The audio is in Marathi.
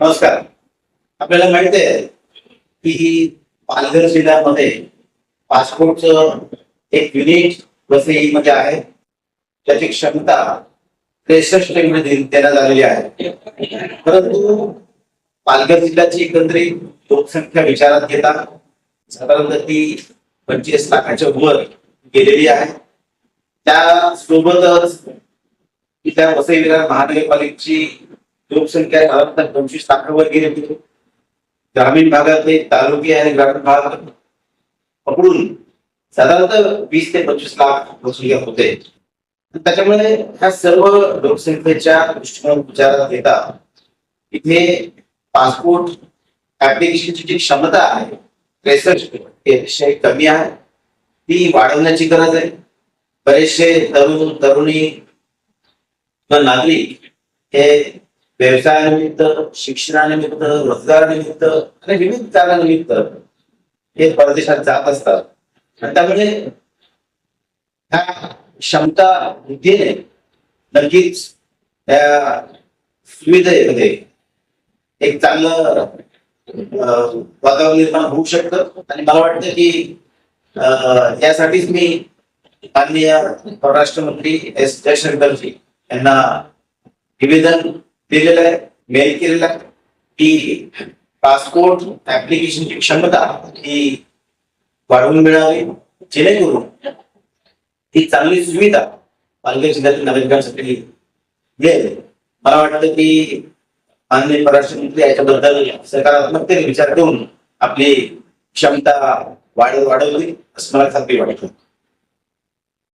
नमस्कार. आपल्याला माहीत आहे की पालघर जिल्ह्यामध्ये पासपोर्टचं एक युनिट वसईमध्ये आहे. त्याची क्षमता त्रेसष्ट देण्यात आलेली आहे. परंतु पालघर जिल्ह्याची एकंदरीत लोकसंख्या विचारात घेता साधारणतः ती पंचवीस लाखाच्या वर गेलेली आहे. त्यासोबतच इथल्या वसई विरार महानगरपालिकेची लोकसंख्या साधारणतः पंचवीस लाखावर गेली होती ग्रामीण भागातले तालुके आणि ग्रामीण भाग पकडून साधारणतः वीस ते पंचवीस लाख लोकसंख्या होते. त्याच्यामुळे ह्या सर्व लोकसंख्येच्या दृष्टिकोन विचारात घेता इथे पासपोर्ट ऍप्लिकेशनची जी क्षमता आहे त्रेसष्ट हे अतिशय कमी आहे. ती वाढवण्याची गरज आहे. बरेचसे तरुण तरुणी नागरिक हे व्यवसायानिमित्त शिक्षणानिमित्त रोजगारानिमित्त आणि विविध कारणानिमित्त हे परदेशात जात असतात. आणि त्यामुळे ह्या क्षमता वृद्धीने नक्कीच त्या सुविधेमध्ये एक चांगलं वातावरण निर्माण होऊ शकतं. आणि मला वाटतं की यासाठीच मी माननीय परराष्ट्र मंत्री एस जयशंकरजी यांना निवेदन दिलेलं आहे मेल केलेलं आहे. की पासपोर्ट ऍप्लिकेशनची क्षमता ही वाढवून मिळावी जेणेकरून ही चांगली सुविधा पालघर जिल्ह्यातील नागरिकांसाठी मिळेल. मला वाटतं की माननीय परराष्ट्र मंत्री याच्याबद्दल सकारात्मकतेने विचार करून आपली क्षमता वाढ वाढवली असं मला खात्री वाटतं.